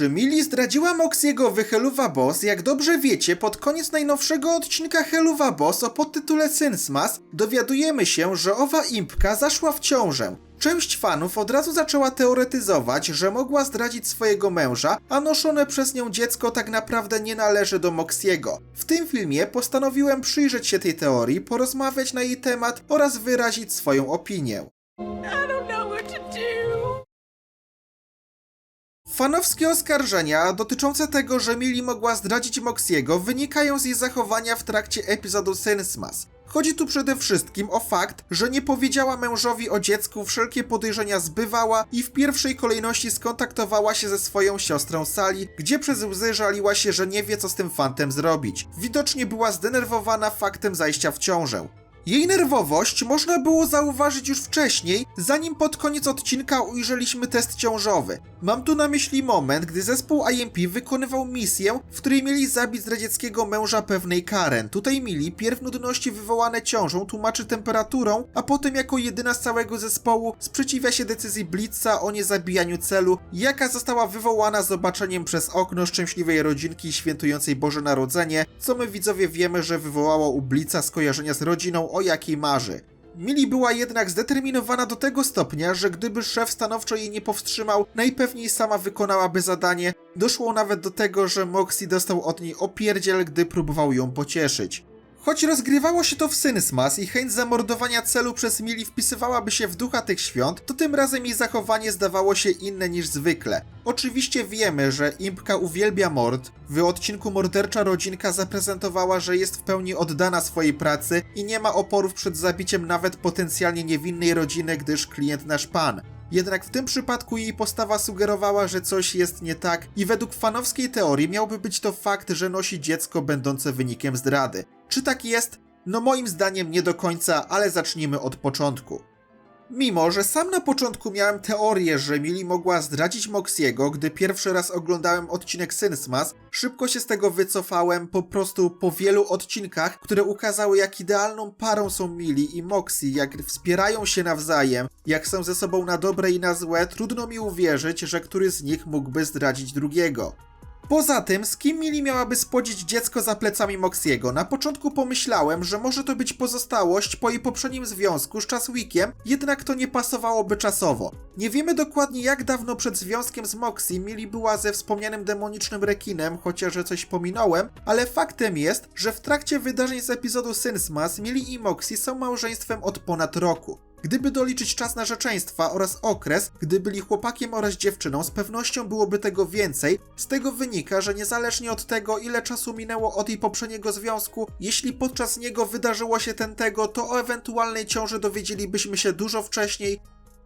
Czy Millie zdradziła Moxiego w Helluva Boss? Jak dobrze wiecie, pod koniec najnowszego odcinka Helluva Boss o podtytule Synsmas dowiadujemy się, że owa impka zaszła w ciążę. Część fanów od razu zaczęła teoretyzować, że mogła zdradzić swojego męża, a noszone przez nią dziecko tak naprawdę nie należy do Moxiego. W tym filmie postanowiłem przyjrzeć się tej teorii, porozmawiać na jej temat oraz wyrazić swoją opinię. Fanowskie oskarżenia dotyczące tego, że Millie mogła zdradzić Moxiego wynikają z jej zachowania w trakcie epizodu Sensmas. Chodzi tu przede wszystkim o fakt, że nie powiedziała mężowi o dziecku, wszelkie podejrzenia zbywała i w pierwszej kolejności skontaktowała się ze swoją siostrą Sally, gdzie przez łzy żaliła się, że nie wie co z tym fantem zrobić. Widocznie była zdenerwowana faktem zajścia w ciążę. Jej nerwowość można było zauważyć już wcześniej, zanim pod koniec odcinka ujrzeliśmy test ciążowy. Mam tu na myśli moment, gdy zespół IMP wykonywał misję, w której mieli zabić zdradzieckiego męża pewnej Karen. Tutaj Mili pierw nudności wywołane ciążą tłumaczy temperaturą, a potem jako jedyna z całego zespołu sprzeciwia się decyzji Blitza o niezabijaniu celu, jaka została wywołana zobaczeniem przez okno szczęśliwej rodzinki świętującej Boże Narodzenie, co my widzowie wiemy, że wywołało u Blitza skojarzenia z rodziną, o jakiej marzy. Mili była jednak zdeterminowana do tego stopnia, że gdyby szef stanowczo jej nie powstrzymał, najpewniej sama wykonałaby zadanie. Doszło nawet do tego, że Moxie dostał od niej opierdziel, gdy próbował ją pocieszyć. Choć rozgrywało się to w Synsmas i chęć zamordowania celu przez Mili wpisywałaby się w ducha tych świąt, to tym razem jej zachowanie zdawało się inne niż zwykle. Oczywiście wiemy, że Impka uwielbia mord. W odcinku Mordercza Rodzinka zaprezentowała, że jest w pełni oddana swojej pracy i nie ma oporów przed zabiciem nawet potencjalnie niewinnej rodziny, gdyż klient nasz pan. Jednak w tym przypadku jej postawa sugerowała, że coś jest nie tak i według fanowskiej teorii miałby być to fakt, że nosi dziecko będące wynikiem zdrady. Czy tak jest? No moim zdaniem nie do końca, ale zacznijmy od początku. Mimo, że sam na początku miałem teorię, że Mili mogła zdradzić Moxiego, gdy pierwszy raz oglądałem odcinek Synsmas, szybko się z tego wycofałem po prostu po wielu odcinkach, które ukazały jak idealną parą są Mili i Moxie, jak wspierają się nawzajem, jak są ze sobą na dobre i na złe, trudno mi uwierzyć, że któryś z nich mógłby zdradzić drugiego. Poza tym, z kim Mili miałaby spodzić dziecko za plecami Moxiego? Na początku pomyślałem, że może to być pozostałość po jej poprzednim związku z Chaswickiem, jednak to nie pasowałoby czasowo. Nie wiemy dokładnie jak dawno przed związkiem z Moxie Mili była ze wspomnianym demonicznym rekinem, chociaż coś pominąłem, ale faktem jest, że w trakcie wydarzeń z epizodu Synsmas Mili i Moxie są małżeństwem od ponad roku. Gdyby doliczyć czas narzeczeństwa oraz okres, gdy byli chłopakiem oraz dziewczyną, z pewnością byłoby tego więcej. Z tego wynika, że niezależnie od tego, ile czasu minęło od jej poprzedniego związku, jeśli podczas niego wydarzyło się ten tego, to o ewentualnej ciąży dowiedzielibyśmy się dużo wcześniej.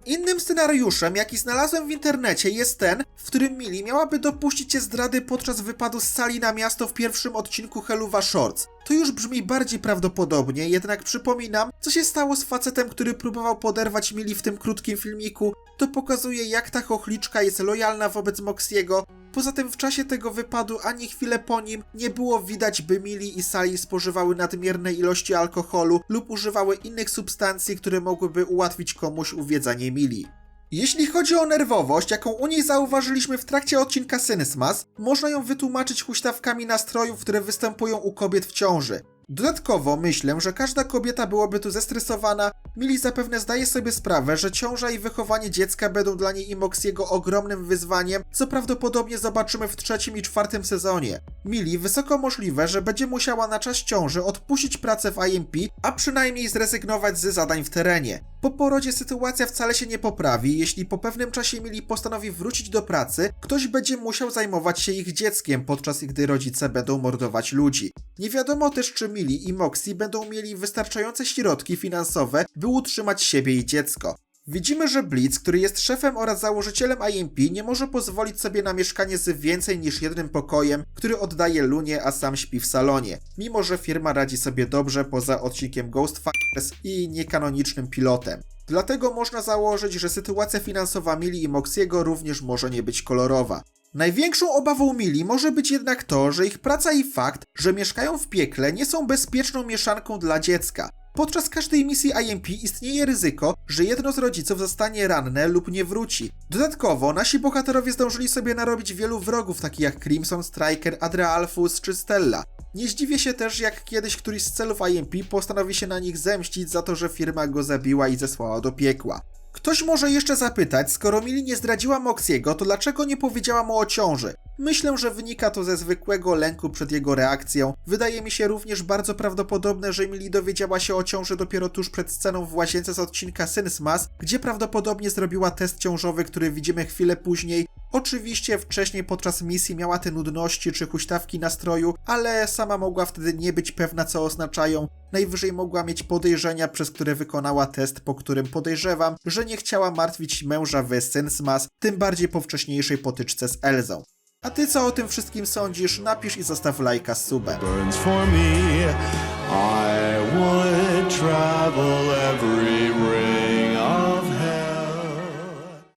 Innym scenariuszem, jaki znalazłem w internecie, jest ten, w którym Mili miałaby dopuścić się zdrady podczas wypadu z sali na miasto w pierwszym odcinku Helluva Shorts. To już brzmi bardziej prawdopodobnie, jednak przypominam, co się stało z facetem, który próbował poderwać Mili w tym krótkim filmiku. To pokazuje, jak ta chochliczka jest lojalna wobec Moxiego. Poza tym w czasie tego wypadu, ani chwilę po nim, nie było widać, by Mili i Sally spożywały nadmierne ilości alkoholu lub używały innych substancji, które mogłyby ułatwić komuś uwiedzanie Mili. Jeśli chodzi o nerwowość, jaką u niej zauważyliśmy w trakcie odcinka Synsmas, można ją wytłumaczyć huśtawkami nastrojów, które występują u kobiet w ciąży. Dodatkowo myślę, że każda kobieta byłaby tu zestresowana. Mili zapewne zdaje sobie sprawę, że ciąża i wychowanie dziecka będą dla niej i Moxiego ogromnym wyzwaniem, co prawdopodobnie zobaczymy w trzecim i czwartym sezonie. Mili wysoko możliwe, że będzie musiała na czas ciąży odpuścić pracę w IMP, a przynajmniej zrezygnować z zadań w terenie. Po porodzie sytuacja wcale się nie poprawi, jeśli po pewnym czasie Mili postanowi wrócić do pracy, ktoś będzie musiał zajmować się ich dzieckiem, podczas gdy rodzice będą mordować ludzi. Nie wiadomo też, czy Mili i Moxie będą mieli wystarczające środki finansowe, by utrzymać siebie i dziecko. Widzimy, że Blitz, który jest szefem oraz założycielem IMP, nie może pozwolić sobie na mieszkanie z więcej niż jednym pokojem, który oddaje Lunie, a sam śpi w salonie. Mimo, że firma radzi sobie dobrze poza odcinkiem Ghostfires i niekanonicznym pilotem. Dlatego można założyć, że sytuacja finansowa Mili i Moxiego również może nie być kolorowa. Największą obawą Mili może być jednak to, że ich praca i fakt, że mieszkają w piekle, nie są bezpieczną mieszanką dla dziecka. Podczas każdej misji IMP istnieje ryzyko, że jedno z rodziców zostanie ranne lub nie wróci. Dodatkowo, nasi bohaterowie zdążyli sobie narobić wielu wrogów, takich jak Crimson Striker, Adrealfus czy Stella. Nie zdziwię się też, jak kiedyś któryś z celów IMP postanowi się na nich zemścić za to, że firma go zabiła i zesłała do piekła. Ktoś może jeszcze zapytać, skoro Mili nie zdradziła Moxiego, to dlaczego nie powiedziała mu o ciąży? Myślę, że wynika to ze zwykłego lęku przed jego reakcją. Wydaje mi się również bardzo prawdopodobne, że Mili dowiedziała się o ciąży dopiero tuż przed sceną w łazience z odcinka Sensmas, gdzie prawdopodobnie zrobiła test ciążowy, który widzimy chwilę później. Oczywiście wcześniej podczas misji miała te nudności czy huśtawki nastroju, ale sama mogła wtedy nie być pewna co oznaczają. Najwyżej mogła mieć podejrzenia, przez które wykonała test, po którym podejrzewam, że nie chciała martwić męża w Sensmas, tym bardziej po wcześniejszej potyczce z Elzą. A ty co o tym wszystkim sądzisz? Napisz i zostaw lajka z subem. burns for me. I would travel